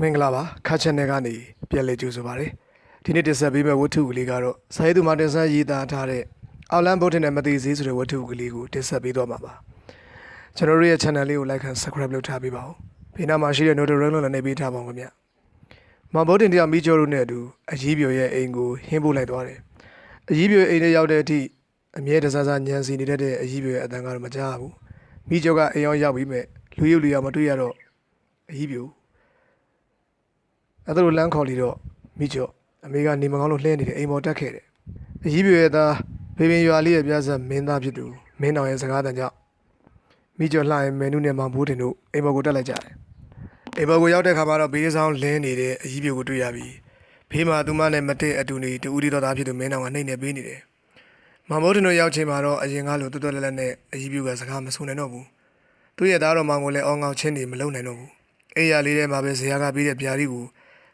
မင်္ဂလာပါခါချန်နယ်ကနေပြန်လည်ကြိုဆိုပါရစေဒီနေ့တင်ဆက်ပေးမယ့်ဝတ္ထုကလေးကတော့စာရေးသူမာတင်ဆန်းရေးသားထားတဲ့အောက်လန်ဘုတ်တင်နဲ့မသိသေးဆိုတဲ့ဝတ္ထုကလေးကိုတင်ဆက်ပေးတော့မှာပါကျွန်တော်တို့ရဲ့ channel လေးကို like and subscribe လုပ်ထားပေးပါဦးဘေးနားမှာရှိတဲ့ notification လည်းနှိပ်ပေးထားပါဦးခင်ဗျမောင်ဘုတ်တင်တရားမိကျော်တို့နဲ့အတူအကြီးပြိုရဲ့အိမ်ကိုဟင်းပို့လိုက်သွားတယ်အကြီးပြိုရဲ့အိမ်ထဲရောက်တဲ့အထိအမြဲတစားစားညံစီနေတတ်တဲ့အကြီးပြိုရဲ့အတန်ကတော့မကြားဘူးမိကျော်ကအိမ်ရောက်ရောက်ပြီးမဲ့လူရုပ်လူရောက်မတွေ့ရတော့အကြီးပြို အဲ့ဒါလိုလမ်းခေါ်လီတော့မိကျော်အမေကနေမကောင်းလို့လှဲနေတယ်အိမ်ပေါ်တက်ခဲ့တယ်အကြီးပြွေရဲ့သားဖေပင်ရွာလေးရဲ့ပြဆက်မင်းသားဖြစ်သူမင်းတော်ရဲ့စကားတန်ကြောင့်မိကျော်လှရင်မင်းနုနဲ့မောင်ဘိုးတင်တို့အိမ်ပေါ်ကိုတက်လိုက်ကြတယ်အိမ်ပေါ်ကိုရောက်တဲ့ခါမှာတော့ဘေးဆောင်လင်းနေတဲ့အကြီးပြွေကိုတွေ့ရပြီဖေးမှာသူမနဲ့မတည့်အတူနေတူဦးဒီတော်သားဖြစ်သူမင်းတော်ကနှိမ့်နေပေးနေတယ်မောင်ဘိုးတင်တို့ရောက်ချိန်မှာတော့အရင်ကလိုတွတ်တွတ်လက်လက်နဲ့အကြီးပြွေကစကားမဆိုနိုင်တော့ဘူးသူ့ရဲ့သားတော်မောင်ကိုလည်းအောင်းငေါချင်းနေမလုံနိုင်တော့ဘူးအိမ်ရလေးထဲမှာပဲဇရာကပြီးတဲ့ပြာရီကို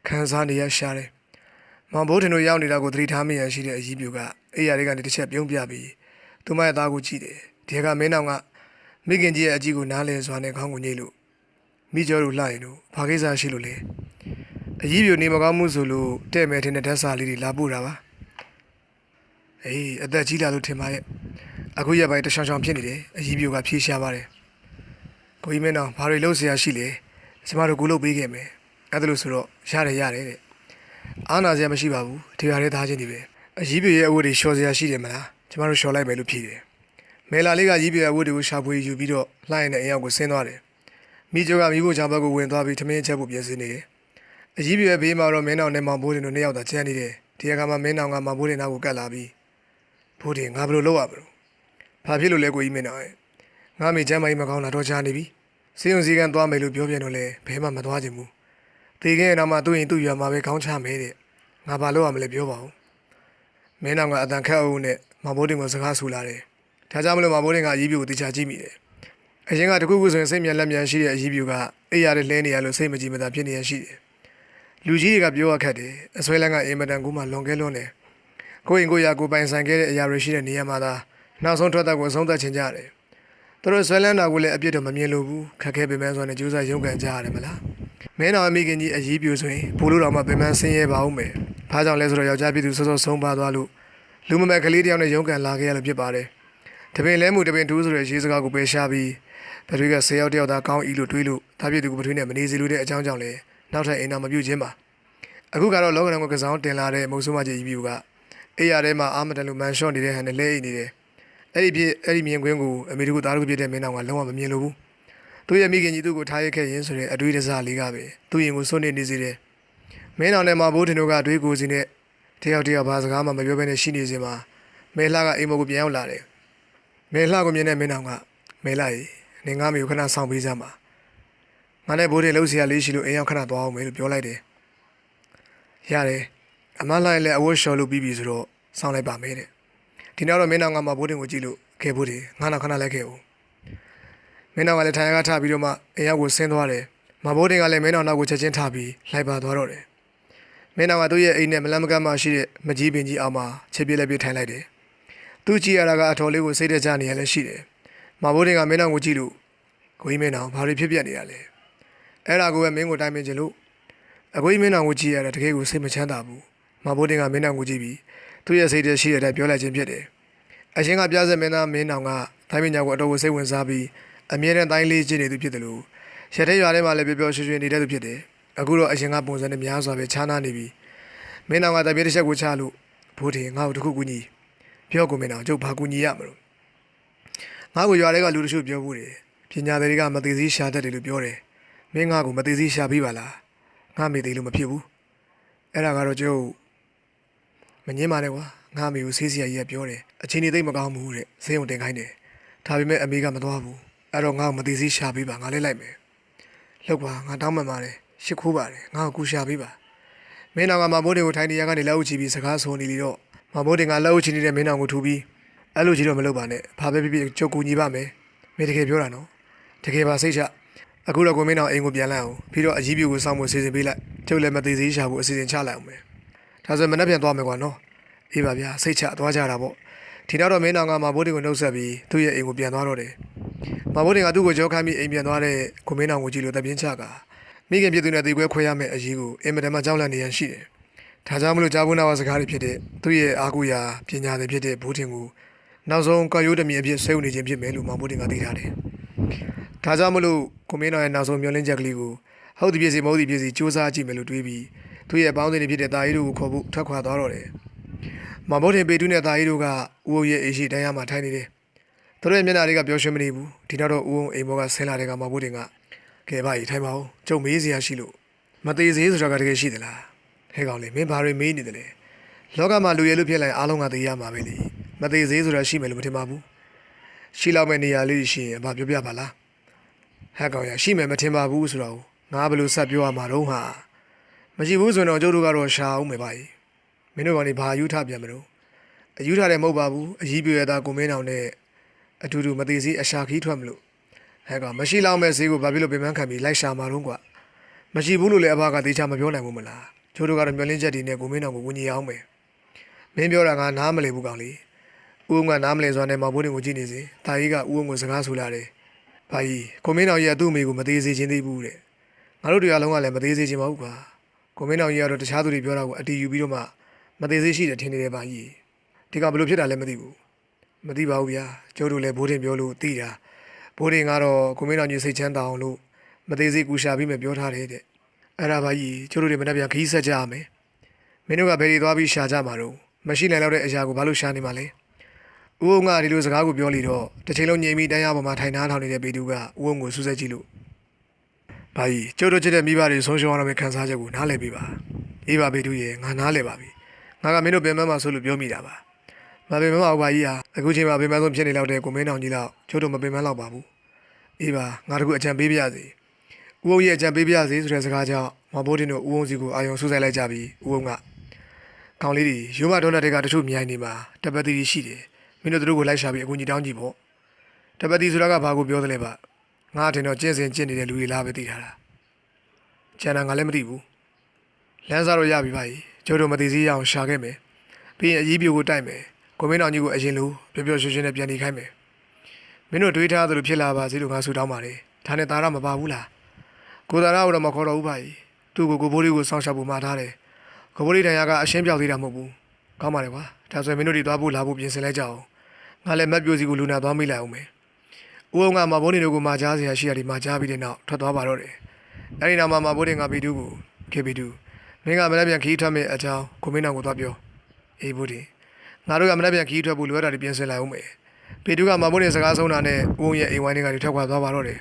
ခန်းစားနေရရှာတယ်။မောင်ဘိုးထင်တို့ရောက်နေတာကိုသတိထားမိရန်ရှိတဲ့အကြီးပြိုကအိယာတွေကနေတစ်ချက်ပြုံးပြပြီးသူမရဲ့သားကိုကြည့်တယ်။ဒီကမင်းတော်ကမိခင်ကြီးရဲ့အကြီးကိုနားလဲစွာနဲ့ခေါင်းကိုညှိလို့မိကျော်တို့လှရင်တို့ဘာကိစ္စရှိလို့လဲ။အကြီးပြိုနေမကောင်းမှုဆိုလို့တဲ့မဲ့ထင်တဲ့ဓာတ်စာလေးတွေလာပို့တာပါ။အေးအသက်ကြီးလာလို့ထင်ပါရဲ့။အခုရက်ပိုင်းတချောင်ချောင်ဖြစ်နေတယ်။အကြီးပြိုကဖြေရှားပါတယ်။ကိုကြီးမင်းတော်ဘာတွေလုပ်เสียရှိလဲ။ကျမတို့ကိုလုပ်ပေးခဲ့မယ်။ အဲ့ဒါလို့ဆိုတော့ရတယ်ရတယ်တဲ့။အားနာစရာမရှိပါဘူး။ဒီဟာလေးသားချင်းဒီပဲ။အကြီးပြရဲ့အဝတ်တွေလျှော်စရာရှိတယ်မလား။ကျမတို့လျှော်လိုက်မယ်လို့ဖြေတယ်။မဲလာလေးကကြီးပြရဲ့အဝတ်တွေကိုရှာဖွေယူပြီးတော့လှိုင်းနဲ့အိမ်ရောက်ကိုဆင်းသွားတယ်။မိကျော်ကမိဖို့ချာဘက်ကိုဝင်သွားပြီးထမင်းချက်ဖို့ပြင်ဆင်နေတယ်။အကြီးပြရဲ့ဘေးမှာတော့မင်းအောင်နဲ့မောင်ဘိုးတင်တို့နှစ်ယောက်သာကျန်နေတယ်။ဒီကမှာမင်းအောင်ကမောင်ဘိုးတင်နောက်ကိုကတ်လာပြီးဘိုးတင်ငါဘယ်လိုလုပ်ရမလဲ။ဘာဖြစ်လို့လဲကိုကြီးမင်းအောင်ရဲ့။ငါမိချမ်းမကြီးမကောင်းတာတော့ချာနေပြီ။စေယုံစည်းကန်သွားမယ်လို့ပြောပြန်တော့လဲဘဲမှမသွားချင်ဘူး။ တေခဲ့ရတော့မှသူ့ရင်သူ့ရွာမှာပဲခေါင်းချမယ်တဲ့ငါဘာလုပ်ရမလဲပြောပါဦးမင်းတော်ကအတန်ခတ်အုပ်နဲ့မဘိုးတင်ကိုစကားဆူလာတယ်ဒါကြောင့်မလို့မဘိုးတင်ကအကြီးပြူကိုတရားကြည့်မိတယ်အရင်ကတခုခုဆိုရင်စိတ်မြန်လက်မြန်ရှိတဲ့အကြီးပြူကအိပ်ရတဲ့လဲနေရလို့စိတ်မကြည်မသာဖြစ်နေရရှိတယ်လူကြီးတွေကပြောရခက်တယ်အဆွဲလန်းကအင်မတန်ကူမှလွန်ကဲလွန်းတယ်ကိုရင်ကိုရကိုပိုင်ဆိုင်ခဲ့တဲ့အရာတွေရှိတဲ့နေရာမှာသာနောက်ဆုံးထွက်သက်ကိုအဆုံးသတ်ချင်ကြတယ်သူတို့ဆွဲလန်းတာကိုလည်းအပြစ်တော့မမြင်လို့ဘူးခက်ခဲပေမဲ့ဆိုရင်ကြိုးစားရုန်းကန်ကြရတယ်မလား မင်းတော်အမိခင်ကြီးအကြီးပြူဆိုရင်ဘိုးလိုတော်မှပင်မဆင်းရဲပါဦးမယ်။ဘာကြောင့်လဲဆိုတော့ယောက်ျားပြည်သူစောစောဆုံးပါသွားလို့လူမမဲ့ကလေးတယောက်နဲ့ရုန်းကန်လာခဲ့ရလို့ဖြစ်ပါတယ်။တပင်လဲမှုတပင်တူးဆိုတဲ့ရေးစကားကိုပယ်ရှားပြီးပထွေးကဆေးရောက်တယောက်သားကောင်းဤလို့တွေးလို့ဒါပြည်သူကပထွေးနဲ့မနေစီလို့တဲ့အကြောင်းကြောင့်လဲနောက်ထပ်အိမ်တော်မပြုတ်ခြင်းပါ။အခုကတော့လောကဓာတ်ကိုကစားတင်လာတဲ့မုံဆိုးမကြီးကြီးပြူကအေးရထဲမှာအာမတန်လို့မန်ရှော့နေတဲ့ဟန်နဲ့လဲအိတ်နေတယ်။အဲ့ဒီပြအဲ့ဒီမြင်ကွင်းကိုအမေတို့ကသားတို့ပြတဲ့မင်းတော်ကလုံးဝမမြင်လို့ဘူး။ သူ့ရဲ့မိခင်ကြီးသူ့ကိုထားရခဲ့ရင်ဆိုတဲ့အတွေးတစားလေးကပဲသူ့ရင်ကိုစွန့်နေနေစေတယ်။မင်းတော်နဲ့မဘိုးတင်တို့ကအတွေးကိုစီနဲ့တယောက်တယောက်ဘာစကားမှမပြောဘဲနဲ့ရှိနေစဉ်မှာမဲလှကအိမ်မကိုပြန်ရောက်လာတယ်။မဲလှကိုမြင်တဲ့မင်းတော်ကမဲလှရေနေငါမျိုးခဏဆောင်ပေးစမ်းပါ။ငါနဲ့ဘိုးတင်လှုပ်ရှားလေးရှိလို့အိမ်ရောက်ခဏသွားအောင်မယ်လို့ပြောလိုက်တယ်။ရတယ်။အမလှရဲ့လည်းအဝတ်လျှော်လို့ပြီးပြီဆိုတော့စောင့်လိုက်ပါမယ်တဲ့။ဒီနောက်တော့မင်းတော်ကမဘိုးတင်ကိုကြည့်လို့ခဲဘိုးတင်ငါနောက်ခဏလိုက်ခဲ့ဦး။ မင်းတော်ကလည်းထိုင်ရကထပြီးတော့မှအိမ်ရောက်ကိုဆင်းသွားတယ်။မဘိုးတင်ကလည်းမင်းတော်နောက်ကိုချက်ချင်းထပြီးလိုက်ပါသွားတော့တယ်။မင်းတော်ကသူ့ရဲ့အိမ်နဲ့မလန်းမကမ်းမှရှိတဲ့မကြီးပင်ကြီးအောင်မှာချစ်ပြလက်ပြထိုင်လိုက်တယ်။သူကြည့်ရတာကအထော်လေးကိုစိတ်တကြနေရလဲရှိတယ်။မဘိုးတင်ကမင်းတော်ကိုကြည့်လို့ကိုကြီးမင်းတော်ဘာတွေဖြစ်ပြနေရလဲ။အဲ့ဒါကိုပဲမင်းကိုတိုင်ပင်ချင်လို့အကိုကြီးမင်းတော်ကိုကြည့်ရတာတကယ်ကိုစိတ်မချမ်းသာဘူး။မဘိုးတင်ကမင်းတော်ကိုကြည့်ပြီးသူ့ရဲ့စိတ်ထဲရှိတဲ့အတိုင်းပြောလိုက်ခြင်းဖြစ်တယ်။အရှင်ကပြဆက်မင်းသားမင်းတော်ကတိုင်းပညာကိုအတော်ကိုစိတ်ဝင်စားပြီး အမြဲတမ်းတိုင်းလေးကျင့်နေသူဖြစ်တယ်လို့ရတဲ့ရွာထဲမှာလည်းပျော်ပျော်ရွှင်ရွှင်နေတဲ့သူဖြစ်တယ်အခုတော့အရှင်ကပုံစံနဲ့များစွာပဲခြားနာနေပြီမင်းတော်ကတပြည့်တစ်ချက်ကိုချလို့ဘိုးတင်ငါ့ကိုတခုကူညီပြောကိုမင်းတော်ကျုပ်ဘာကူညီရမလို့ငါ့ကိုရွာထဲကလူတချို့ပြောဘူးတယ်ပညာသည်တွေကမသိသေးရှာတတ်တယ်လို့ပြောတယ်မင်းငါ့ကိုမသိသေးရှာပြီးပါလားငါမေ့သေးလို့မဖြစ်ဘူးအဲ့ဒါကတော့ကျုပ်မငင်းပါနဲ့ကွာငါမေကိုဆေးစရာကြီးကပြောတယ်အချိန်ကြီးသိပ်မကောင်းဘူးတဲ့ဆေးရုံတင်ခိုင်းတယ်ဒါပေမဲ့အမေကမသွားဘူး အဲ့တော့ငါ့ကိုမသိသေးရှာပေးပါငါလည်းလိုက်မယ်လောက်ပါငါတောင်းပန်ပါတယ်ရှစ်ခိုးပါတယ်ငါ့ကိုကူရှာပေးပါမင်းတော်ကမဘိုးတွေကိုထိုင်နေရကနေလက်အုပ်ချပြီးစကားဆိုနေလေတော့မဘိုးတွေကလက်အုပ်ချနေတဲ့မင်းတော်ကိုထူပြီးအဲ့လိုကြီးတော့မလုပ်ပါနဲ့ဘာပဲဖြစ်ဖြစ်ကြုတ်ကူညီပါမယ်မင်းတကယ်ပြောတာနော်တကယ်ပါစိတ်ချအခုတော့ကိုမင်းတော်အိမ်ကိုပြန်လိုက်အောင်ပြီးတော့အကြီးပြူကိုစောင့်ဖို့စီစဉ်ပေးလိုက်ကျုပ်လည်းမသိသေးရှာဖို့အစီအစဉ်ချလိုက်အောင်မယ်ဒါဆိုမနေ့ပြန်သွားမယ်ကွာနော်အေးပါဗျာစိတ်ချသွားကြတာပေါ့ဒီနောက်တော့မင်းတော်ကမဘိုးတင်ကိုနှုတ်ဆက်ပြီးသူ့ရဲ့အိမ်ကိုပြန်သွားတော့တယ်။ မဘိုးတင်ကသူ့ကိုကြောခိုင်းပြီးအိမ်ပြန်သွားတဲ့ကိုမင်းတော်ကိုကြည့်လို့တပြင်းချကမမိခင်ပြည်သူနဲ့တေခွဲခွဲရမယ့်အရေးကိုအင်မတန်မှကြောက်လန့်နေရန်ရှိတယ်။ဒါကြောင့်မလို့ဂျာဘူးနာဝါစကားတွေဖြစ်တဲ့သူ့ရဲ့အာကူရာပညာတွေဖြစ်တဲ့ဘိုးတင်ကိုနောက်ဆုံးကော်ရိုးတမီအဖြစ်ဆွဲဦးနေခြင်းဖြစ်မယ်လို့မောင်ဘိုးတင်ကသိထားတယ်။ဒါကြောင့်မလို့ကိုမင်းတော်ရဲ့နောက်ဆုံးမျောလင်းချက်ကလေးကိုဟုတ်ဒီပြည်စီမဟုတ်ဒီပြည်စီစူးစမ်းကြည့်မယ်လို့တွေးပြီးသူ့ရဲ့ပေါင်းစင်တွေဖြစ်တဲ့တာရီတို့ကိုခေါ်ဖို့ထွက်ခွာသွားတော့တယ်။မောင်ဘိုးတင်ပေတူးနဲ့တာရီတို့ကဦးအုပ်ရဲ့အေးရှိတန်းရမှာထိုင်နေတယ်။ သူတို့ရဲ့မျက်နှာတွေကပျော်ရွှင်မနေဘူး။ဒီနောက်တော့ဦးအုပ်အိမ်ဘောကဆင်းလာတဲ့ကမောင်ဘိုးတင်ကကဲပါကြီးထိုင်ပါဦး။ကျုံမေးစရာရှိလို့မသေးစေးဆိုတာကတကယ်ရှိသလား။ဟဲ့ကောင်လေမင်းဘာတွေမေးနေတယ်လဲ။လောကမှာလူရဲလူဖြစ်လိုက်အားလုံးကသိရမှာပဲလေ။မသေးစေးဆိုတာရှိမယ်လို့မထင်ပါဘူး။ရှိလောက်မဲ့နေရာလေးရှိရင်ဘာပြောပြပါလား။ဟဲ့ကောင်ရရှိမယ်မထင်ပါဘူးဆိုတော့ငါဘယ်လိုဆက်ပြောရမှာတော့ဟာမရှိဘူးဆိုရင်တော့ကျုပ်တို့ကတော့ရှာအောင်မယ်ပါကြီး။မင်းတို့ကနေဘာယူထပြန်မလို့။အယူထတယ်မဟုတ်ပါဘူး။အကြီးပြရတာကိုမင်းအောင်နဲ့ အတူတူမသေးစေးအရှာခီးထွက်မလို့ဟဲ့ကောင်မရှိလောက်မဲ့ဈေးကိုဘာဖြစ်လို့ပင်ပန်းခံပြီးလိုက်ရှာမှာတော့ကွာ။မရှိဘူးလို့လည်းအဘကတေချာမပြောနိုင်ဘူးမလား။ကျိုးတို့ကတော့မျောလင်းချက်တွေနဲ့ကိုမင်းအောင်ကိုဝင်ကြီးအောင်မယ်။မင်းပြောတာကနားမလည်ဘူးကောင်လေး။ဦးုံကနားမလည်စွာနဲ့မဘိုးတင်ကိုကြည့်နေစေ။တာကြီးကဦးုံကိုစကားဆိုလာတယ်။ဘာကြီးကိုမင်းအောင်ကြီးကသူ့အမေကိုမသေးစေခြင်းသေးဘူးတဲ့။ငါတို့တရားလုံးကလည်းမသေးစေခြင်းမဟုတ်ကွာ။ကိုမင်းအောင်ကြီးကတော့တခြားသူတွေပြောတာကိုအတီးယူပြီးတော့မှမသေးစေရှိတယ်ထင်နေတယ်ဘာကြီး။ဒီကဘယ်လိုဖြစ်တာလဲမသိဘူး။ မသိပါဘူးဗျာ။ကျိုးတို့လည်းဘိုးတင်ပြောလို့သိတာ။ဘိုးတင်ကတော့ကိုမင်းအောင်ကြီးစိတ်ချမ်းသာအောင်လို့မသေးစေကူရှာပြီးမှပြောထားတယ်တဲ့။အဲ့ဒါဘာကြီးကျိုးတို့တွေမနေ့ပြန်ခီးဆက်ကြရမယ်။မင်းတို့ကဘယ်တွေသွားပြီးရှာကြမှာတော့မရှိနိုင်တော့တဲ့အရာကိုဘာလို့ရှာနေမှာလဲ။ဦးုံကဒီလိုစကားကိုပြောလိတော့တစ်ချိန်လုံးငြိမ်ပြီးတရားပေါ်မှာထိုင်နားထောင်နေတဲ့ပေတူကဦးုံကိုစူးစက်ကြည့်လို့ဘာကြီးကျိုးတို့ချစ်တဲ့မိဘတွေဆုံးရှုံးရတော့မယ့်ခံစားချက်ကိုနားလည်ပေးပါ။အေးပါပေတူရဲ့ငါနားလည်ပါပြီ။ငါကမင်းတို့ပြန်မမှာဆိုလို့ပြောမိတာပါ။ မပင်မမအောင်ပါကြီးဟာအခုချိန်မှာပင်မဆုံးဖြစ်နေတော့တဲ့ကိုမင်းအောင်ကြီးလောက်ကျိုးတို့မပင်မလောက်ပါဘူး။အေးပါငါတို့အကြံပေးပြရစီ။ဦးုံရဲ့အကြံပေးပြရစီဆိုတဲ့စကားကြောင့်မဘိုးတင်တို့ဦးုံစီကိုအာယုံဆူဆိုင်လိုက်ကြပြီးဦးုံကကောင်းလေးတွေရိုးမဒေါ်လာတွေကတချို့မြိုင်နေမှာတပတ်တီရှိတယ်။မင်းတို့တို့ကိုလိုက်ရှာပြီးအကူကြီးတောင်းကြည့်ပေါ့။တပတ်တီဆိုတာကဘာကိုပြောသလဲပါ။ငါတင်တော့ကျင့်စဉ်ကျင့်နေတဲ့လူတွေလားပဲသိထားတာ။ကျန်တာငါလည်းမသိဘူး။လမ်းစားတော့ရပြီပါကြီး။ကျိုးတို့မသိစည်းရအောင်ရှာခဲ့မယ်။ပြီးရင်အကြီးပြိုကိုတိုက်မယ်။ ကိုမင်းအောင်ကြီးကိုအရင်လိုပျော်ပျော်ရွှင်ရွှင်နဲ့ပြန်နေခိုင်းမယ်။မင်းတို့တွေးထားသလိုဖြစ်လာပါစေလို့ငါဆုတောင်းပါတယ်။ဒါနဲ့သားရမပါဘူးလား။ကိုသားရတော့မခေါ်တော့ဘူးပါကြီး။သူ့ကိုကိုဘိုးလေးကိုစောင့်ရှောက်ဖို့မှာထားတယ်။ကိုဘိုးလေးတန်ရာကအရှင်းပြောက်သေးတာမဟုတ်ဘူး။ကောင်းပါလေကွာ။ဒါဆိုရင်မင်းတို့တွေသွားဖို့လာဖို့ပြင်ဆင်လိုက်ကြအောင်။ငါလည်းမက်ပြိုစီကိုလူနာသွားမိလိုက်အောင်မယ်။ဦးအောင်ကမဘိုးနေတို့ကိုမှာကြားစရာရှိရတယ်မှာကြားပြီးတဲ့နောက်ထွက်သွားပါတော့တယ်။အဲဒီနောက်မှာမဘိုးတင်ကဘီတူကိုခေဘီတူမင်းကမနေ့ပြန်ခီးထွက်မဲ့အကြောင်းကိုမင်းအောင်ကိုသွားပြော။အေးဘိုးတင် ငါတို့ကမနေ့ပြန်ခီးထွက်ဖို့လိုရတာတွေပြင်ဆင်လိုက်အောင်မယ်။ဘီတူကမဘိုးတင်စကားဆုံးတာနဲ့ဦးအောင်ရဲ့အိမ်ဝိုင်းတွေကထွက်ခွာသွားပါတော့တယ်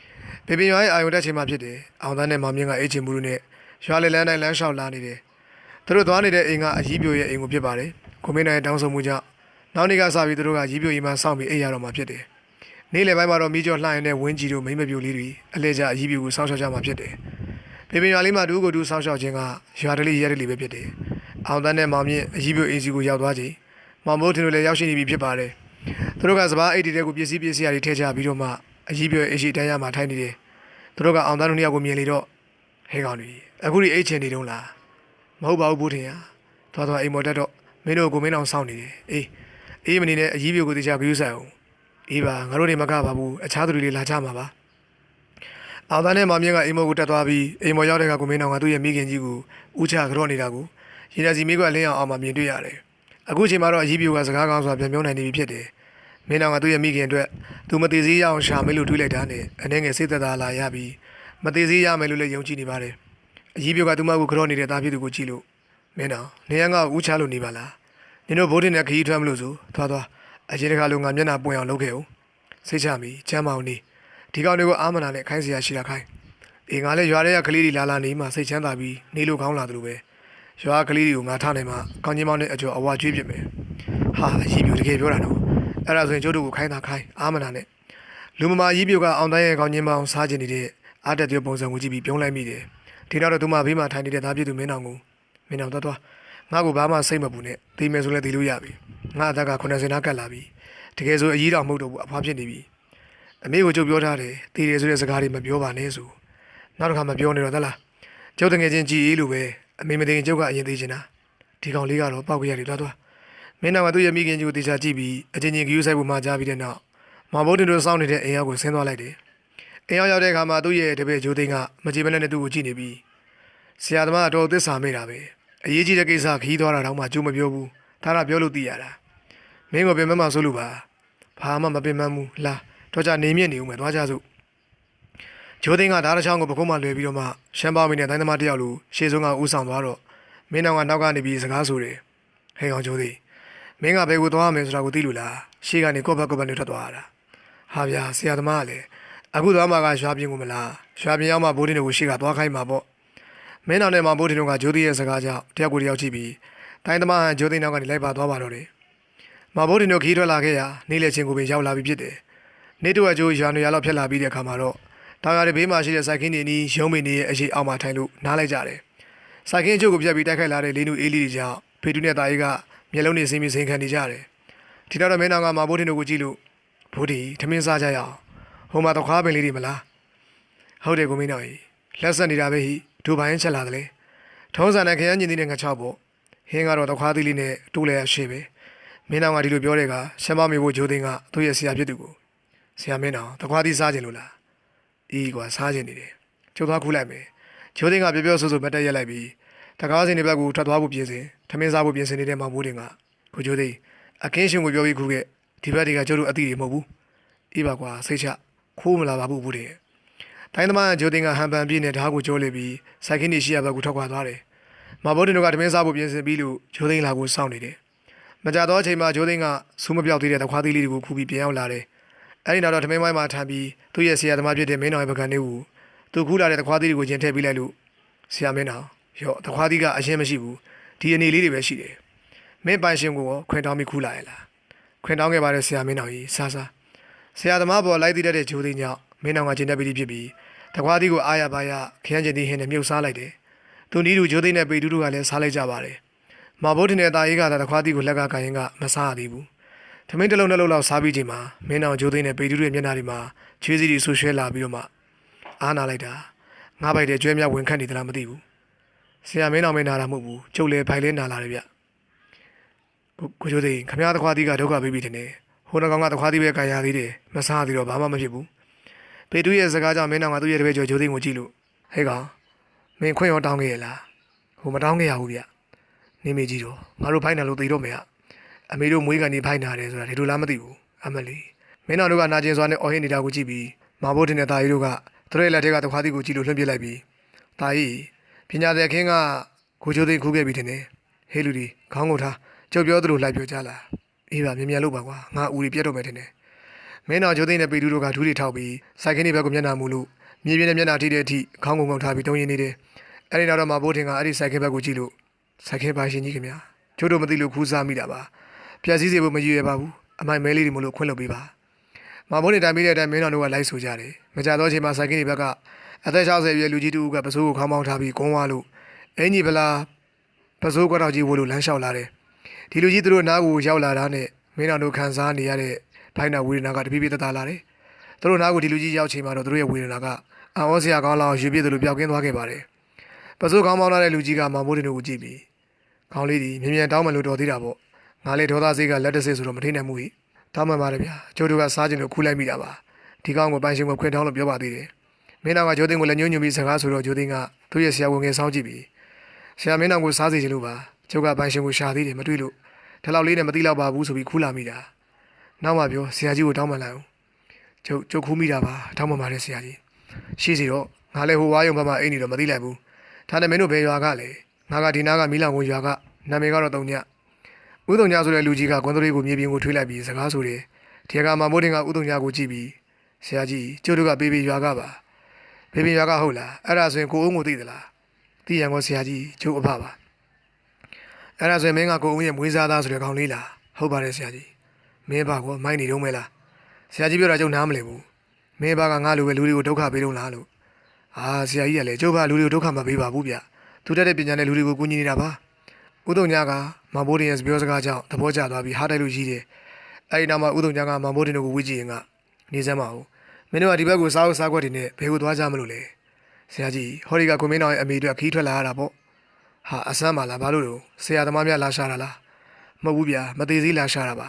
။ဘေဘီရွာရဲ့အာယုံတက်ချိန်မှဖြစ်တယ်။အောင်သားနဲ့မောင်မြင့်ကအေးချင်မှုတို့နဲ့ရွာလေလန်းတိုင်းလမ်းလျှောက်လာနေတယ်။သူတို့သွားနေတဲ့အိမ်ကအကြီးပြိုရဲ့အိမ်ကိုဖြစ်ပါတယ်။ကိုမင်းနိုင်တောင်းဆိုမှုကြောင့်နောက်နေ့ကစပြီးသူတို့ကကြီးပြိုအိမ်မှာစောင့်ပြီးအိပ်ရတော့မှဖြစ်တယ်။နေ့လယ်ပိုင်းမှာတော့မိကျော်လှိုင်းနဲ့ဝင်းကြီးတို့မိမပြိုလေးတွေအလဲကျအကြီးပြိုကိုစောင့်ရှောက်ကြမှာဖြစ်တယ်။ဘေဘီရွာလေးမှာဒူးကိုဒူးစောင့်ရှောက်ခြင်းကရွာတလေးရဲတလေးပဲဖြစ်တယ်။အောင်သားနဲ့မောင်မြင့်အကြီးပြိုအိမ်စီကိုရောက်သွားချိန် မောင်မိုးထင်တို့လည်းရောက်ရှိနေပြီဖြစ်ပါတယ်။သူတို့ကစပားအိတ်တီတဲ့ကိုပစ္စည်းပစ္စည်းအရာတွေထည့်ချပြီးတော့မှအကြီးပြိုအိမ်ရှိတန်းရမှာထိုင်နေတယ်။သူတို့ကအောင်သားတို့နှစ်ယောက်ကိုမြင်လေတော့ဟဲကောင်တွေအခုဒီအိတ်ချင်နေတုံးလားမဟုတ်ပါဘူးဘိုးထင်ရသွားသွားအိမ်မော်တက်တော့မင်းတို့ကိုမင်းအောင်စောင့်နေတယ်အေးအေးမနေနဲ့အကြီးပြိုကိုတရားဂရုစိုက်အောင်အေးပါငါတို့တွေမကပါဘူးအခြားသူတွေလာကြမှာပါအောင်သားနဲ့မောင်မြင့်ကအိမ်မော်ကိုတက်သွားပြီးအိမ်မော်ရောက်တဲ့ကကိုမင်းအောင်ကသူ့ရဲ့မိခင်ကြီးကိုဦးချကြော့နေတာကိုရင်ရစီမိကလင်းအောင်အောင်မှမြင်တွေ့ရတယ် အခုချိန်မှာတော့အကြီးပြိုကစကားကောင်းစွာပြန်ပြောနိုင်နေပြီဖြစ်တယ်မင်းအောင်ကသူ့ရဲ့မိခင်အတွက်သူမသေးစည်းရအောင်ရှာမေးလို့တွေးလိုက်တာနဲ့အနေငယ်စိတ်သက်သာလာရပြီးမသေးစည်းရမယ်လို့လည်းယုံကြည်နေပါတယ်အကြီးပြိုကသူမကိုကြော့နေတဲ့သားဖြစ်သူကိုကြည့်လို့မင်းအောင်နေရန်ကဦးချလို့နေပါလားနင်တို့ဗိုးတင်နဲ့ခရီးထွက်မလို့ဆိုသွားသွားအကြီးတကားလုံးငါမျက်နှာပွင့်အောင်လုပ်ခဲ့အောင်စိတ်ချမိချမ်းမအောင်နေဒီကောင်တွေကိုအာမနာနဲ့ခိုင်းစရာရှိတာခိုင်းအေးငါလည်းရွာထဲကကလေးတွေလာလာနေမှစိတ်ချမ်းသာပြီးနေလို့ကောင်းလာတယ်လို့ပဲ ရွာကလေးတွေကိုငါထားနိုင်မှကောင်းချင်းမောင်းနဲ့အကျော်အဝါကျွေးပြမယ်ဟာအကြီးပြိုတကယ်ပြောတာနော်အဲ့ဒါဆိုရင်ကျိုးတို့ကိုခိုင်းတာခိုင်းအာမနာနဲ့လူမမာကြီးပြိုကအောင်တိုင်းရဲ့ကောင်းချင်းမောင်းစားကျင်နေတဲ့အားတက်တဲ့ပုံစံကိုကြည့်ပြီးပြုံးလိုက်မိတယ်ဒီတော့သူမဘေးမှာထိုင်နေတဲ့သားပြည့်သူမင်းအောင်ကိုမင်းအောင်သွားသွားငါ့ကိုဘာမှစိတ်မပူနဲ့သိမယ်ဆိုလည်းသိလို့ရပြီငါအသက်က90နားကတ်လာပြီတကယ်ဆိုအကြီးတော်မဟုတ်တော့ဘူးအဖွားဖြစ်နေပြီအမေကိုကြုတ်ပြောထားတယ်တည်တယ်ဆိုတဲ့စကားတွေမပြောပါနဲ့ဆိုနောက်တစ်ခါမပြောနေတော့သလားကျုပ်တငယ်ချင်းကြည်အေးလို့ပဲ အမေမသိရင်ကျုပ်ကအရင်သိချင်တာဒီကောင်လေးကတော့ပောက်ကြရတယ်သွားသွားမင်းနာကသူ့ရဲ့မိခင်ကြီးကိုတေချာကြည့်ပြီးအချင်းချင်းဂယူးဆိုင်ဖို့မှာကြားပြီးတဲ့နောက်မဘိုးတင်တို့စောင့်နေတဲ့အိမ်ရောက်ကိုဆင်းသွားလိုက်တယ်အိမ်ရောက်ရောက်တဲ့အခါမှာသူ့ရဲ့တပည့်ဂျိုသိန်းကမကြည်မနဲ့သူ့ကိုကြည့်နေပြီးဆရာသမားကတော့သစ္စာမေးတာပဲအရေးကြီးတဲ့ကိစ္စခီးသွားတာတော့မှကြိုးမပြောဘူးဒါကပြောလို့သိရတာမင်းကပြင်မမှဆိုလို့ပါဘာမှမပင်မမှုလားတော့ကြနေမြင့်နေဦးမယ်သွားကြစို့ ဂျိုသိန်းကဓာတ်တစ်ချောင်းကိုပခုံးမှလွယ်ပြီးတော့မှရှမ်းပါမင်းနဲ့တိုင်းသမားတယောက်လိုရှေ့ဆုံးကဦးဆောင်သွားတော့မင်းနောက်ကနောက်ကနေပြီးစကားဆိုတယ်ဟဲ့ကောင်ဂျိုသိန်းမင်းကဘယ်ကိုသွားရမယ်ဆိုတာကိုသိလို့လားရှေ့ကနေကော့ဘတ်ကော့ဘတ်နဲ့ထွက်သွားတာဟာဗျာဆရာသမားကလည်းအခုသွားမှာကရွာပြင်ကိုမလားရွာပြင်ရောက်မှဘိုးတင်တို့ကိုရှေ့ကသွားခိုင်းမှာပေါ့မင်းနောက်နဲ့မှဘိုးတင်တို့ကဂျိုးသီးရဲ့စကားကြောင့်တယောက်ကိုတယောက်ကြည့်ပြီးတိုင်းသမားဟန်ဂျိုးသိန်းနောက်ကနေလိုက်ပါသွားပါတော့တယ်မဘိုးတင်တို့ခီးထွက်လာခဲ့ရာနေ့လက်ချင်းကိုပင်ရောက်လာပြီးဖြစ်တယ်နေ့တော့အကျိုးရွာနေရလောက်ဖြစ်လာပြီးတဲ့အခါမှာတော့ တောင်ရတဲ့ဘေးမှာရှိတဲ့စိုက်ခင်းတွေနီးရုံးမင်းတွေရဲ့အရှိအောက်မှာထိုင်လို့နားလိုက်ကြတယ်စိုက်ခင်းအကျိုးကိုပြတ်ပြီးတိုက်ခိုက်လာတဲ့လေးနူအေးလီတွေကြောင့်ဖေတူနဲ့တာကြီးကမျက်လုံးတွေစင်းပြီးစိန်ခံနေကြတယ်ဒီတော့မင်းနောက်ကမဘိုးတင်တို့ကိုကြည့်လို့ဘိုးဒီထမင်းစားကြရအောင်ဟိုမှာတော့ခွားပင်လေးတွေမလားဟုတ်တယ်ကိုမင်းတော်ကြီးလက်ဆက်နေတာပဲဟိဒူပိုင်းချက်လာတယ်လေထုံးစံနဲ့ခရမ်းကျင်သီးနဲ့ငါချောက်ပေါ့ဟင်းကတော့တော့ခွားသီးလေးနဲ့တူလဲရှေ့ပဲမင်းတော်ကဒီလိုပြောတဲ့ကရှမ်းမမေဖို့ဂျိုးသိန်းကသူ့ရဲ့ဆရာဖြစ်သူကိုဆရာမင်းတော်တော့ခွားသီးစားခြင်းလို့လား အေးကွာစားခြင်းနေတယ်ကျုပ်သွားခူးလိုက်မယ်ဂျိုးသိန်းကပြောပြောဆိုဆိုမတ်တက်ရက်လိုက်ပြီးတကားစင်တွေဘက်ကိုထွက်သွားဖို့ပြင်စင်ထမင်းစားဖို့ပြင်စင်နေတဲ့မောင်မိုးတင်ကကိုဂျိုးသိန်းအခင်းရှင်ကိုပြောပြီးခူးခဲ့ဒီဘက်တွေကကျုပ်တို့အတိတွေမဟုတ်ဘူးအေးပါကွာစိတ်ချခိုးမလာပါဘူးဘူးတဲ့တိုင်းသမားဂျိုတင်ကဟန်ပန်ပြည့်နဲ့ဓာတ်ကိုကျိုးလေပြီးစိုက်ခင်းနေရှိရဘက်ကိုထွက်ခွာသွားတယ်မဘောတင်တို့ကတမင်းစားဖို့ပြင်ဆင်ပြီးလို့ဂျိုတင်လာကိုစောင့်နေတယ်မကြတော့အချိန်မှာဂျိုတင်ကဆူးမပြောက်သေးတဲ့တခွားသေးလေးတွေကိုခူပြီးပြန်ရောက်လာတယ် အဲဒီနောက်တော့တမင်းမိုင်းမှာထမ်းပြီးသူ့ရဲ့ဆရာသမားဖြစ်တဲ့မင်းတော်ရဲ့ပကံလေးကိုသူခူးလာတဲ့တခွားသေးတွေကိုကျင်ထည့်ပြီးလိုက်လို့ဆရာမင်းတော်ရော့တခွားသေးကအရင်မရှိဘူးဒီအနေလေးတွေပဲရှိတယ်မင်းပိုင်ရှင်ကိုရောခွင်တောင်းပြီးခူးလာရလားခွင်တောင်းခဲ့ပါတယ်ဆရာမင်းတော်ကြီးစားစားဆရာသမားပေါ်လိုက်တည်တဲ့ဂျိုးသိန်းကြောင့်မင်းနောင်ကကျင်တက်ပြီးဖြစ်ပြီးတကွားသီးကိုအားရပါရခရမ်းကျင်သီးဟင်းနဲ့မြုပ်စားလိုက်တယ်။သူနီးသူဂျိုးသိန်းနဲ့ပေတူးတို့ကလည်းစားလိုက်ကြပါတယ်။မဘိုးတင်တဲ့တာရေးကသာတကွားသီးကိုလက်ကကန်ရင်ကမစားရသေးဘူး။ သမင်းတစ်လုံးတစ်လုံးလောက်စားပြီးချိန်မှာမင်းနောင်ဂျိုးသိန်းနဲ့ပေတူးတို့ရဲ့မျက်နှာတွေမှာချွေးစည်းတွေဆူရွှဲလာပြီးတော့မှအားနာလိုက်တာငါးပိုက်တဲ့ကျွဲမြဝင်ခတ်နေသလားမသိဘူး။ဆရာမင်းနောင်မင်းနာတာမဟုတ်ဘူး။ကျုပ်လည်းဖိုင်လဲနာလာတယ်ဗျ။ကိုကိုဂျိုးသိန်းခမရတကွားသီးကဒုက္ခပေးပြီးတယ်နဲ့ဟိုနှကောင်ကတခွားသေးပဲကန်ရသေးတယ်မစားသေးတော့ဘာမှမဖြစ်ဘူးပေတူရဲ့စကားကြောင့်မင်းနောင်ကသူ့ရဲ့တပည့်ကျော်ဂျိုသိန်းကိုကြည့်လို့ဟဲ့ကောင်မင်းခွင့်ရောတောင်းခဲ့ရလားဟိုမတောင်းခဲ့ရဘူးဗျနေမေကြီးတော့ငါတို့ဖိုင်နာလို့သိတော့မယ် အမေတို့မွေးကန်နေဖိုင်နာတယ်ဆိုတာဒီလိုလားမသိဘူးအမလီမင်းနောင်တို့ကနာကျင်စွာနဲ့အော်ဟစ်နေတာကိုကြည့်ပြီးမာဘိုးတင်တဲ့တာကြီးတို့ကသူတို့ရဲ့လက်ထက်ကတခွားသေးကိုကြည့်လို့လွှင့်ပြလိုက်ပြီးတာကြီးပညာတဲ့ခင်းကကိုဂျိုသိန်းခူးခဲ့ပြီးတယ်ဟေးလူဒီခေါင်းကိုထားကြုတ်ပြောသလိုလိုက်ပြောကြလားအေးပါမြန်မြန်လုပ်ပါကွာငါဦးရီပြတ်တော့မယ်ထင်တယ်မင်းတော်ဂျိုသိန်းနဲ့ပေတူတို့ကဒူးတွေထောက်ပြီးစိုက်ခင်းတွေဘက်ကိုမျက်နှာမူလို့မြေပြင်းနဲ့မျက်နှာထိတဲ့အထိခေါင်းကုံငုံထားပြီးတုံးရင်နေတယ်အဲ့ဒီနောက်တော့မှဘိုးထင်ကအဲ့ဒီစိုက်ခင်းဘက်ကိုကြည့်လို့စိုက်ခင်းပါရှင်ကြီးခင်ဗျာကျိုးတို့မသိလို့ခူးစားမိတာပါ ပြက်စည်းစေဖို့မရည်ရပါဘူးအမိုင်မဲလေးတွေမလို့ခွင့်လုပ်ပေးပါမဘိုးနေတိုင်ပြီးတဲ့အတိုင်းမင်းတော်တို့ကလိုက်ဆိုကြတယ်မကြတော့ချိန်မှာစိုက်ခင်းတွေဘက်ကအသက်60ပြည့်လူကြီးတူကပစိုးကိုခေါင်းပေါင်းထားပြီးကုန်းသွားလို့အင်ကြီးဗလာပစိုးကွက်တော်ကြီးဝလို့လမ်းလျှောက်လာတယ်ဒီလူကြီးသူတို့နားကိုရောက်လာတာနဲ့မင်းတော်တို့ခံစားနေရတဲ့ဖိုင်နာဝေဒနာကတပြည့်ပြည့်သက်သာလာတယ်။သူတို့နားကိုဒီလူကြီးရောက်ချိန်မှာတော့သူတို့ရဲ့ဝေဒနာကအံ့ဩစရာကောင်းလောက်ရွေပြည့်သလိုပျောက်ကင်းသွားခဲ့ပါတယ်။ပစိုးကောင်းမောင်းလာတဲ့လူကြီးကမောင်မိုးတင်တို့ကိုကြည့်ပြီးခေါင်းလေးဒီမြင်မြန်တောင်းမှလို့တော်သေးတာပေါ့။ ငါလေးဒေါသစိတ်ကလက်တစစ်ဆိုတော့မထိနိုင်ဘူးဟိ။တောင်းမှန်ပါတယ်ဗျာ။ကျိုးတို့ကစားခြင်းလို့ခူးလိုက်မိတာပါ။ဒီကောင်းကိုပိုင်ရှင်ကိုခွင့်တောင်းလို့ပြောပါသေးတယ်။မင်းတော်ကဂျိုးတင်ကိုလည်းညှို့ညွှန်ပြီးစကားဆိုတော့ဂျိုးတင်ကသူ့ရဲ့ဆရာဝန်ငယ်ဆောင်ကြည့်ပြီးဆရာမင်းတော်ကိုစားစီခြင်းလို့ပါ။ကျုပ်ကပိုင်ရှင်ကိုရှာသေးတယ်မတွေ့လို့ဒီလောက်လေးနဲ့မသိတော့ပါဘူးဆိုပြီးခူးလာမိတာနောက်မှပြောဆရာကြီးကိုတောင်းပန်လိုက်အောင်ကျုပ်ကျုပ်ခူးမိတာပါတောင်းပန်ပါတယ်ဆရာကြီးရှိစီတော့ငါလည်းဟိုဝါယုံဘက်မှာအိမ်နေတော့မသိလိုက်ဘူးဒါနဲ့မင်းတို့ဘယ်ရွာကလဲငါကဒီနားကမီးလောင်ကိုရွာကနာမည်ကတော့တုံည ဥတုံညဆိုတဲ့လူကြီးကကွန်တိုရီကိုမြေပြင်ကိုထွေးလိုက်ပြီးစကားဆိုတယ်ဒီကမှာမိုးတင်ကဥတုံညကိုကြည့်ပြီးဆရာကြီးကျုပ်တို့ကဘေဘီရွာကပါဘေဘီရွာကဟုတ်လားအဲ့ဒါဆိုရင်ကိုအုံးကိုသိသလားသိရန်ကောဆရာကြီးကျုပ်အဖပါအဲ့ဒါဆိုရင်မင်းကကိုဦးရဲ့မွေးစားသားဆိုတဲ့ကောင်လေးလားဟုတ်ပါတယ်ဆရာကြီးမင်းဘာကောမိုင်းနေတော့မဲလားဆရာကြီးပြောတာကျုပ်နားမလည်ဘူးမင်းဘာကငါလိုပဲလူတွေကိုဒုက္ခပေးတော့လားလို့အာဆရာကြီးကလည်းကျုပ်ဘာလူတွေကိုဒုက္ခမပေးပါဘူးဗျသူတက်တဲ့ပညာနဲ့လူတွေကိုကူညီနေတာပါဥဒုံညာက မဘိုးတင်ရဲ့ပြောစကားကြောင့်သဘောကျသွားပြီးဟားတိုက်လို့ကြီးတယ်အဲ့ဒီနောက်မှာဥဒုံညာကမဘိုးတင်တို့ကိုဝေ့ကြည့်ရင်ကနေစမ်းပါဦးမင်းတို့ကဒီဘက်ကိုစားဖို့စားခွက်တွေနဲ့ဘယ်ကိုသွားကြမလို့လဲဆရာကြီးဟောဒီကကိုမင်းတော်ရဲ့အမေတို့ခီးထွက်လာရတာပေါ့ဟာအဆမ်းပါလားဘာလို့လို့ဆရာသမားများလာရှာတာလားမဟုတ်ဘူးဗျာမသေးသေးလာရှာတာပါ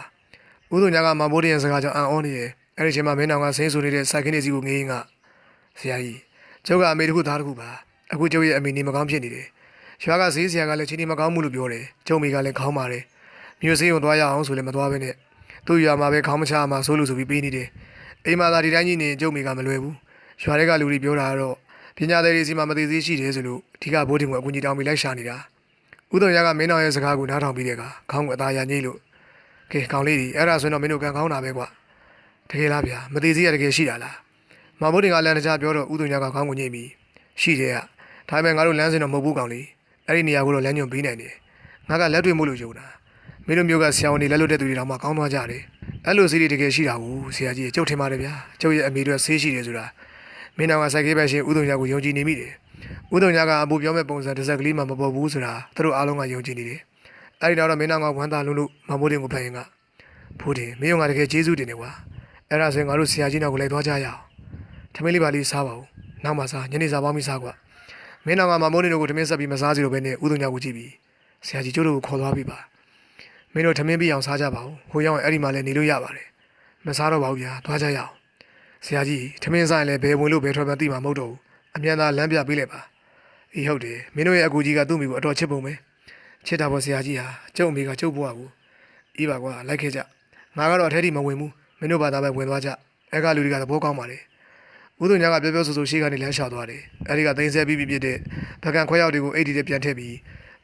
ဥဒုံညာကမဘိုးတရင်စကားကြောင့်အံ့ဩနေရဲ့အဲ့ဒီချိန်မှာမင်းနောင်ကဆင်းဆူနေတဲ့စိုက်ခင်းနေစီကိုငေးရင်ကဆရာကြီးကျုပ်ကအမေတစ်ခုသားတစ်ခုပါအခုကျုပ်ရဲ့အမေနေမကောင်းဖြစ်နေတယ် ရွာကဈေးဆရာကလည်းချင်းနေမကောင်းမှုလို့ပြောတယ်ကျုံမိကလည်းခေါင်းပါတယ်မြို့စည်းကိုသွားရအောင်ဆိုလည်းမသွားဘဲနဲ့သူ့ရွာမှာပဲခေါင်းမချမှာဆိုလို့ဆိုပြီးပေးနေတယ်အိမ်မှာသာဒီတိုင်းကြီးနေကျုံမိကမလွယ်ဘူးရွာတွေကလူတွေပြောတာကတော့ပညာသည်တွေစီမှာမသိသေးရှိတယ်ဆိုလို့အဓိကဘိုးတင်ကအကူကြီးတောင်းပြီးလိုက်ရှာနေတာဥဒုံရကမင်းတော်ရဲ့စကားကိုနားထောင်ပြီးတဲ့အခါခေါင်းကအသာရညိလို့ကဲကောင်လေးဒီအဲ့ဒါဆိုရင်တော့မင်းတို့ကံကောင်းတာပဲကွာတကယ်လားဗျာမသိသေးရတကယ်ရှိတာလားမဘုဒ္ဓင်ကလည်းတခြားပြောတော့ဥဒုညကခေါင်းကိုညှိပြီးရှိတယ်ကဒါပေမဲ့ငါတို့လမ်းစင်တော့မဟုတ်ဘူးကောင်လေး အဲ့ဒီနေရာကိုတော့လမ်းညွန်ပေးနိုင်တယ်ငါကလက်တွေ့မှုလို့ယူတာမင်းတို့မျိုးကဆရာဝန်တွေလက်လွတ်တဲ့သူတွေတောင်မှကောင်းသွားကြတယ်အဲ့လိုစီးတွေတကယ်ရှိတာကိုဆရာကြီးကျုပ်ထင်ပါတယ်ဗျာကျုပ်ရဲ့အမိတို့ဆေးရှိတယ်ဆိုတာမင်းတော်ကစိုက်ခေးပဲရှင်ဥဒုညကိုယုံကြည်နေမိတယ်ဥဒုညကအပူပြောမဲ့ပုံစံတစ်စက်ကလေးမှမပေါ်ဘူးဆိုတာသူတို့အားလုံးကယုံကြည်နေတယ်အဲ့ဒီတော့မင်းတော်ကဝမ်းသာလုံးလို့မဘုဒ္ဓင်ကိုဖတ်ရင်ကဘုဒ္ဓင်မင်းတို့ကတကယ်ကျေးဇူးတင်တယ်ကွာအဲ့ဒါဆိုရင်ငါတို့ဆရာကြီးနောက်ကိုလည်းသွားကြရအောင်ထမင်းလေးပါလေးစားပါဦးနောက်မှစားညနေစားပေါင်းပြီးစားကွာ မင်းတော်ကမမိုးနေတို့ကိုထမင်းဆက်ပြီးမစားစီတော့ဘဲနဲ့ဥဒုံညကိုကြည့်ပြီးဆရာကြီးကျိုးတို့ကိုခေါ်သွားပြီပါမင်းတို့ထမင်းပြီးအောင်စားကြပါဦးဟိုရောက်ရင်အဲ့ဒီမှာလည်းနေလို့ရပါတယ်မစားတော့ပါဘူးဗျာသွားကြရအောင်ဆရာကြီးထမင်းစားရင်လည်းဘယ်ဝင်လို့ဘယ်ထွက်မှသိမှာမဟုတ်တော့ဘူးအမြန်သာလမ်းပြပေးလိုက်ပါအေးဟုတ်တယ်မင်းတို့ရဲ့အကူကြီးကသူ့မိကိုအတော်ချစ်ပုံပဲချစ်တာပေါ့ဆရာကြီးဟာကျုပ်အမေကကျုပ်ဘွားကိုအေးပါကွာလိုက်ခဲ့ကြငါကတော့အထက်ထိမဝင်ဘူးမင်းတို့ဘာသာပဲဝင်သွားကြအဲ့ကလူတွေကသဘောကောင်းပါလေ ဦးသူညာကပြောပြောဆိုဆိုရှေ့ကနေလမ်းလျှောက်သွားတယ်။အဲဒီကသိန်းဆဲပြီးပြီးပြတဲ့ဗကန်ခွဲရောက်တွေကိုအိတ်တီနဲ့ပြန်ထည့်ပြီး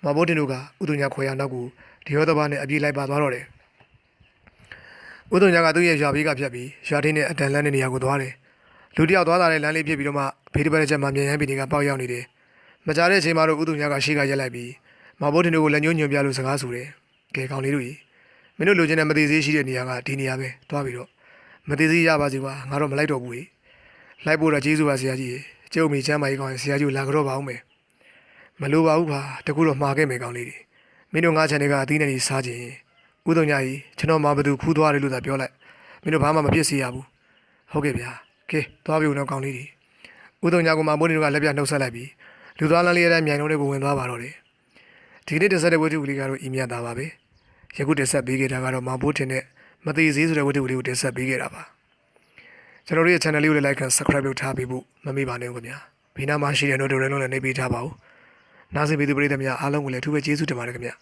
မဘိုးတင်တို့ကဦးသူညာခွဲရောက်နောက်ကိုဒီရောသဘာနဲ့အပြေးလိုက်ပါသွားတော့တယ်။ဦးသူညာကသူ့ရဲ့ရွာဘေးကဖြတ်ပြီးရွာထင်းနဲ့အတန်လန်းတဲ့နေရာကိုသွားတယ်။လူတစ်ယောက်သွားတာနဲ့လမ်းလေးဖြစ်ပြီးတော့မှဖေးတစ်ပတ်ချက်မှမြန်ရမ်းပြီးနေကပေါက်ရောက်နေတယ်။မကြတဲ့အချိန်မှာတော့ဦးသူညာကရှေ့ကရက်လိုက်ပြီးမဘိုးတင်တို့ကိုလက်ညှိုးညွှန်ပြလို့စကားဆိုတယ်။ကဲကောင်လေးတို့ကြီးမင်းတို့လိုချင်တဲ့မသေးသေးရှိတဲ့နေရာကဒီနေရာပဲသွားပြီးတော့မသေးသေးရပါစေကွာငါတော့မလိုက်တော့ဘူး။ လိုက်ဖို့တော့ကျေးဇူးပါဆရာကြီးကျုပ်မိချမ်းမကြီးကောင်းရင်ဆရာကြီးကိုလာကြတော့ပါဦးမယ်မလိုပါဘူးပါတကူတော့မှားခဲ့မယ်ကောင်းလေးတွေမင်းတို့ငါးချန်တွေကအသီးနဲ့ကြီးစားခြင်းဥဒုံညာကြီးကျွန်တော်မှဘသူခူးသွားတယ်လို့သာပြောလိုက်မင်းတို့ဘာမှမဖြစ်စေရဘူးဟုတ်ကဲ့ဗျာကဲသွားပြီဦးတော့ကောင်းလေးတွေဥဒုံညာကမှမိုးနေတို့ကလက်ပြနှုတ်ဆက်လိုက်ပြီးလူသားလမ်းလေးရဲ့မြိုင်လုံးတွေကိုဝင်သွားပါတော့တယ်ဒီနေ့တက်ဆက်တဲ့ဝတ္ထုကလေးကတော့အီးမြတ်တာပါပဲယခုတက်ဆက်ပေးခဲ့တာကတော့မောင်ဘိုးထင်တဲ့မသေးသေးဆိုတဲ့ဝတ္ထုကလေးကိုတက်ဆက်ပေးခဲ့တာပါ ကျွန်တော်တို့ရဲ့ channel လေးကိုလည်း like and subscribe လုပ်ထားပေးဖို့မမေ့ပါနဲ့ဦးခင်ဗျာဘေးနားမှာရှိတဲ့ notification လုံးလည်းနှိပ်ပေးထားပါဦးနားဆင်ပေးသူပရိသတ်များအားလုံးကိုလည်းအထူးပဲကျေးဇူးတင်ပါတယ်ခင်ဗျာ